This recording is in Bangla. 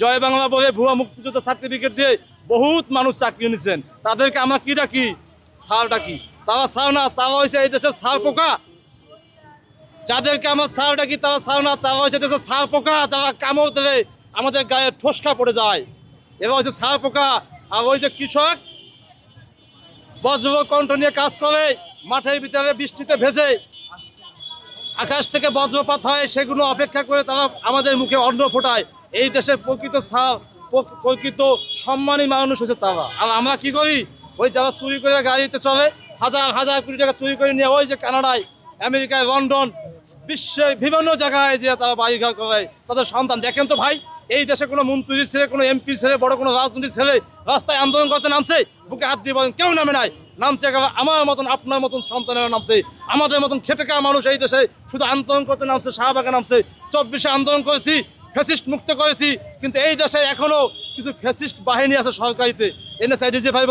জয় বাংলা বলে ভুয়া মুক্তিযোদ্ধা সার্টিফিকেট দিয়ে বহুত মানুষ চাকরি নিছেন। তাদেরকে আমরা কি ডাকি? সার ডাকি। তারা সার না, তারা হয়েছে এই দেশের সার পোকা। যাদেরকে আমার সার ডাকি, তারা সার না, তারা হয়েছে দেশের সার পোকা। তারা কামড় দেবে আমাদের গায়ে ঠোসকা পড়ে যায়। এবার হচ্ছে সার পোকা। আর ওই যে কৃষক বজ্র কণ্ঠ নিয়ে কাজ করে, মাঠের ভিতরে বৃষ্টিতে ভেজে, আকাশ থেকে বজ্রপাত হয়, সেগুলো অপেক্ষা করে তারা আমাদের মুখে অন্ন ফোটায়। এই দেশের প্রকৃত প্রকৃত সম্মানী মানুষ হচ্ছে তারা। আর আমরা কি করি? ওই যারা চুরি করে গাড়িতে চলে, হাজার হাজার কোটি টাকা চুরি করে নিয়ে ওই যে কানাডায়, আমেরিকায়, লন্ডন বিশ্বের বিভিন্ন জায়গায় যে তারা বাড়িঘর করে, তাদের সন্তান। দেখেন তো ভাই, এই দেশে কোনো মন্ত্রী ছেলে, কোনো এমপি ছেলে, বড় কোনো রাজনৈতিক ছেলে রাস্তায় আন্দোলন করতে নামছে, বুকে হাত দিয়ে বলেন, কেউ নামে নাই। নামছে আমার মতন, আপনার মতন সন্তানেরা নামছে। আমাদের মতন খেটে খাওয়া মানুষ এই দেশে শুধু আন্দোলন করতে নামছে, শাহবাগে নামছে। চব্বিশে আন্দোলন করেছি ফ্যাসিস্ট মুক্ত করেছি, কিন্তু এই দেশে এখনও কিছু ফ্যাসিস্ট বাহিনী আছে সরকারিতে। NSI five five